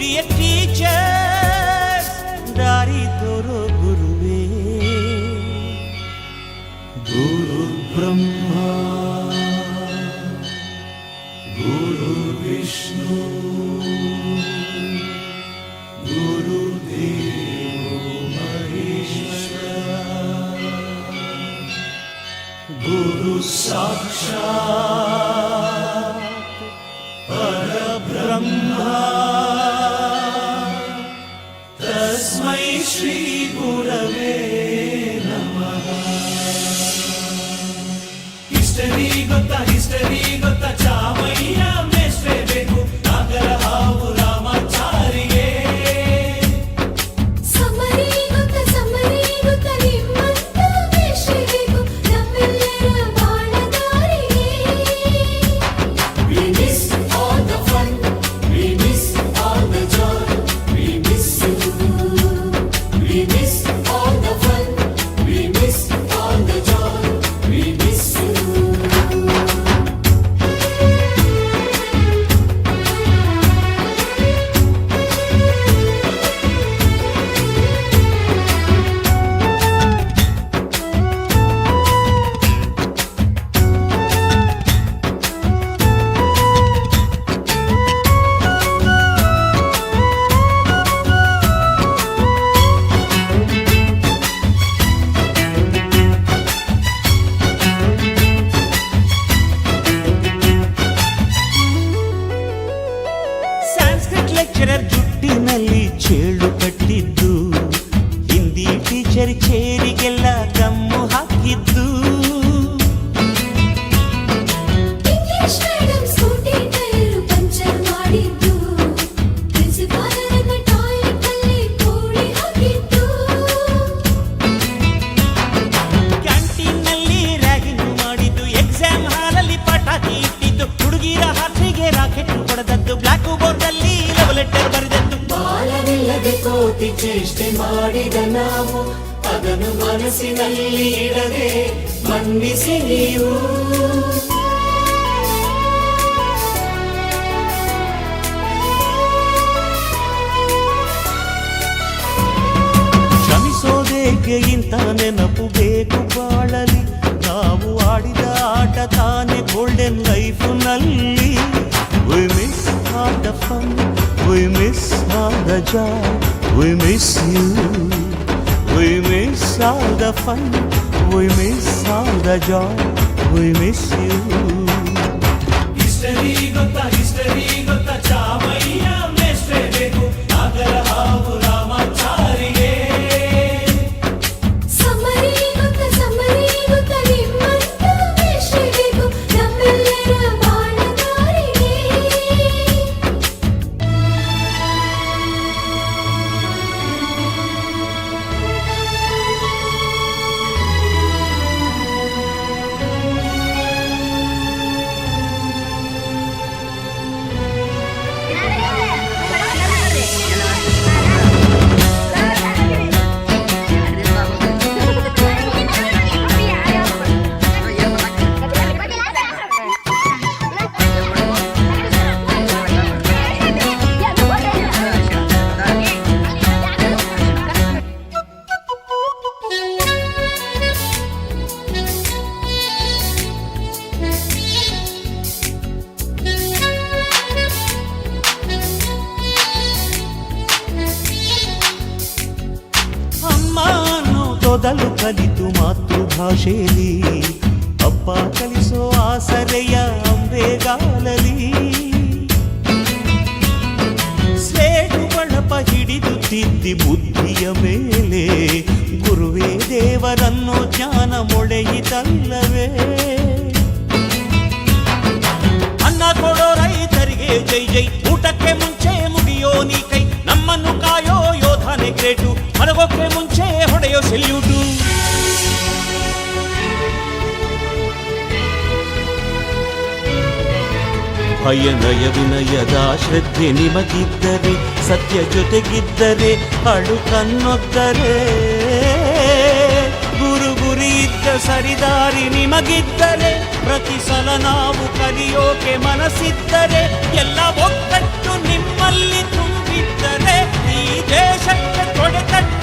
dear teachers, dari toro guruve. Guru Brahma, Guru Vishnu, Guru Devo Maheshwara, Guru Saksha, Parabrahma. తస్మై శ్రీ గురవే history గొత్త history గొత్త చామయ్య Sanskrit lecturer ಜುಟ್ಟಿನಲ್ಲಿ ಚೇಳು ಕಟ್ಟಿದ್ದು ಹಿಂದಿ ಟೀಚರ್ ಚೇರಿಗೆಲ್ಲ ಮಾಡಿದ ನಾವು ಅದನ್ನು ಮನಸ್ಸಿನಲ್ಲಿ ಇಡದೆ ಮನ್ನಿಸಿ ನೀವು ಕ್ಷಮಿಸೋದೇಕೆ ಇಂಥ ನೆನಪು ಬೇಕು ಬಾಳಲಿ ನಾವು ಆಡಿದ ಆಟ ತಾನೆ ಗೋಲ್ಡನ್ ಲೈಫ್ ನಲ್ಲಿ we miss all the fun we miss all the We miss you. We miss all the fun. We miss all the joy. We miss you. History got the history got the ಅನ್ನೋ ತೊದಲು ಕಲಿತು ಮಾತೃಭಾಷೆಯಲ್ಲಿ ಅಪ್ಪ ಕಲಿಸೋ ಆಸರೆಯ ಅಂಬೆಗಾಲಲಿ slate ಬಳಪ ಹಿಡಿದು ತಿದ್ದಿ ಬುದ್ಧಿಯ ಮೇಲೆ ಗುರುವೇ ದೇವರನ್ನು ಜ್ಞಾನ ಮೊಳೆಯಿತಲ್ಲವೇ ಅನ್ನ ಕೊಡೋ ರೈತರಿಗೆ ಜೈ ಜೈ ಊಟಕ್ಕೆ ಮುಂಚೆ ಮುಗಿಯೋ ನೀ ಕೈ ನಮ್ಮನ್ನು ಕಾಯೋ ಯೋಧನೆ ಗ್ರೇಟು ಮಲಗೋಕೆ ಮುಂಚೆ ಹೊಡೆಯೋ do? ಭಯ ನಯ ವಿನಯದ ಶ್ರದ್ಧೆ ನಿಮಗಿದ್ದರೆ, ಸತ್ಯ ಜೊತೆಗಿದ್ದರೆ ಅಳು ಕನ್ನೊದ್ದರೆ ಗುರು ಗುರಿ ಇದ್ದ ಸರಿದಾರಿ ನಿಮಗಿದ್ದರೆ, ಪ್ರತಿ ಸಲ ನಾವು ಕಲಿಯೋಕೆ ಮನಸ್ಸಿದ್ದರೆ, ಎಲ್ಲ ಒಗ್ಗಟ್ಟು ನಿಮ್ಮಲ್ಲಿ ತುಂಬಿದ್ದರೆ, ಈ ದೇಶಕ್ಕೆ ತೊಡೆತಟ್ಟಿ